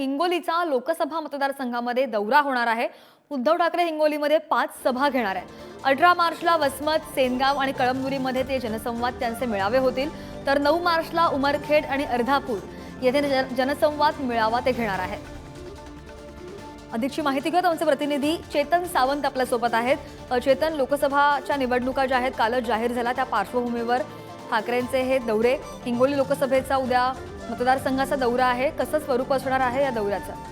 हिंगोलीचा लोकसभा मतदारसंघामध्ये दौरा होणार आहे. उद्धव ठाकरे हिंगोलीमध्ये पाच सभा घेणार आहेत. अठरा मार्चला वसमत सेनगाव आणि कळमनुरीमध्ये ते जनसंवाद त्यांचे मेळावे होतील. तर नऊ मार्चला उमरखेड आणि अर्धापूर येथे जन- जनसंवाद मेळावा ते घेणार आहेत. अधिकची माहिती घेत आमचे प्रतिनिधी चेतन सावंत आपल्यासोबत आहेत. अ, चेतन लोकसभाच्या निवडणुका ज्या आहेत कालच जाहीर झाल्या त्या पार्श्वभूमीवर ठाकरेंचे हे दौरे. हिंगोली लोकसभेचा उद्या मतदारसंघाचा दौरा आहे. कसं स्वरूप असणार आहे या दौऱ्याचं?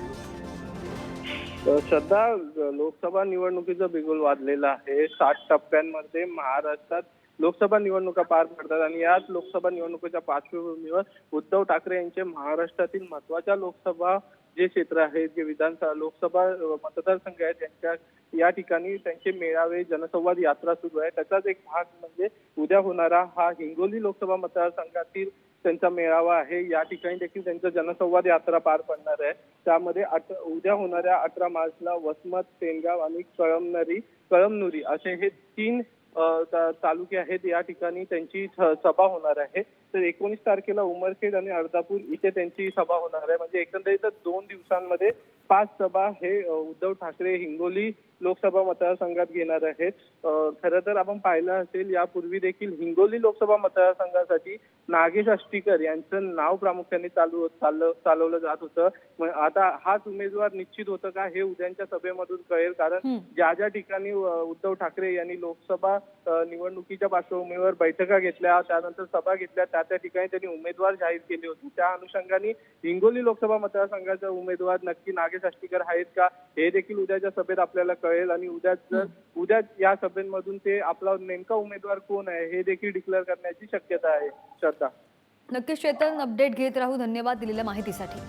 सध्या लोकसभा निवडणुकीचं बिगुल वाजलेलं आहे. सात टप्प्यांमध्ये महाराष्ट्रात लोकसभा निवडणुका पार पडतात आणि याच लोकसभा निवडणुकीच्या पार्श्वभूमीवर उद्धव ठाकरे यांचे महाराष्ट्रातील महत्त्वाच्या लोकसभा जे क्षेत्र आहेत जे विधानसभा लोकसभा मतदारसंघ आहेत त्यांच्या या ठिकाणी त्यांचे मेळावे जनसंवाद यात्रा सुरू आहे. त्याचाच एक भाग म्हणजे उद्या होणारा हा हिंगोली लोकसभा मतदारसंघातील त्यांचा मेळावा आहे. या ठिकाणी देखील त्यांचा जनसंवाद यात्रा पार पडणार आहे. त्यामध्ये उद्या होणाऱ्या अठरा मार्चला वसमत सेनगाव आणि कळमनरी कळमनुरी असे हे तीन तालुके आहेत. या ठिकाणी त्यांची सभा होणार आहे. तर एकोणीस तारखेला उमरखेड आणि अर्धापूर इथे त्यांची सभा होणार आहे. म्हणजे एकंदरीत दोन दिवसांमध्ये पाच सभा हे उद्धव ठाकरे हिंगोली लोकसभा मतदारसंघात घेणार आहेत. खरं तर आपण पाहिलं असेल यापूर्वी देखील हिंगोली लोकसभा मतदारसंघासाठी नागेश अष्टीकर यांचं नाव प्रामुख्याने चालू चाललं चालवलं जात होतं. आता हाच उमेदवार निश्चित होतं का हे उद्यांच्या सभेमधून कळेल. कारण. ज्या ज्या ठिकाणी उद्धव ठाकरे यांनी लोकसभा निवडणुकीच्या पार्श्वभूमीवर बैठका घेतल्या त्यानंतर सभा घेतल्या त्या त्या ठिकाणी त्यांनी उमेदवार जाहीर केले होते. त्या अनुषंगाने हिंगोली लोकसभा मतदारसंघाचा उमेदवार नक्की नागेश आष्टीकर आहेत का हे देखील उद्याच्या सभेत आपल्याला कळेल. आणि उद्या जर उद्या या सभेमधून ते आपला नेमका उमेदवार कोण आहे हे देखील डिक्लेअर करण्याची शक्यता आहे. श्रद्धा. नक्कीच चेतन अपडेट घेत राहू. धन्यवाद दिलेल्या माहितीसाठी.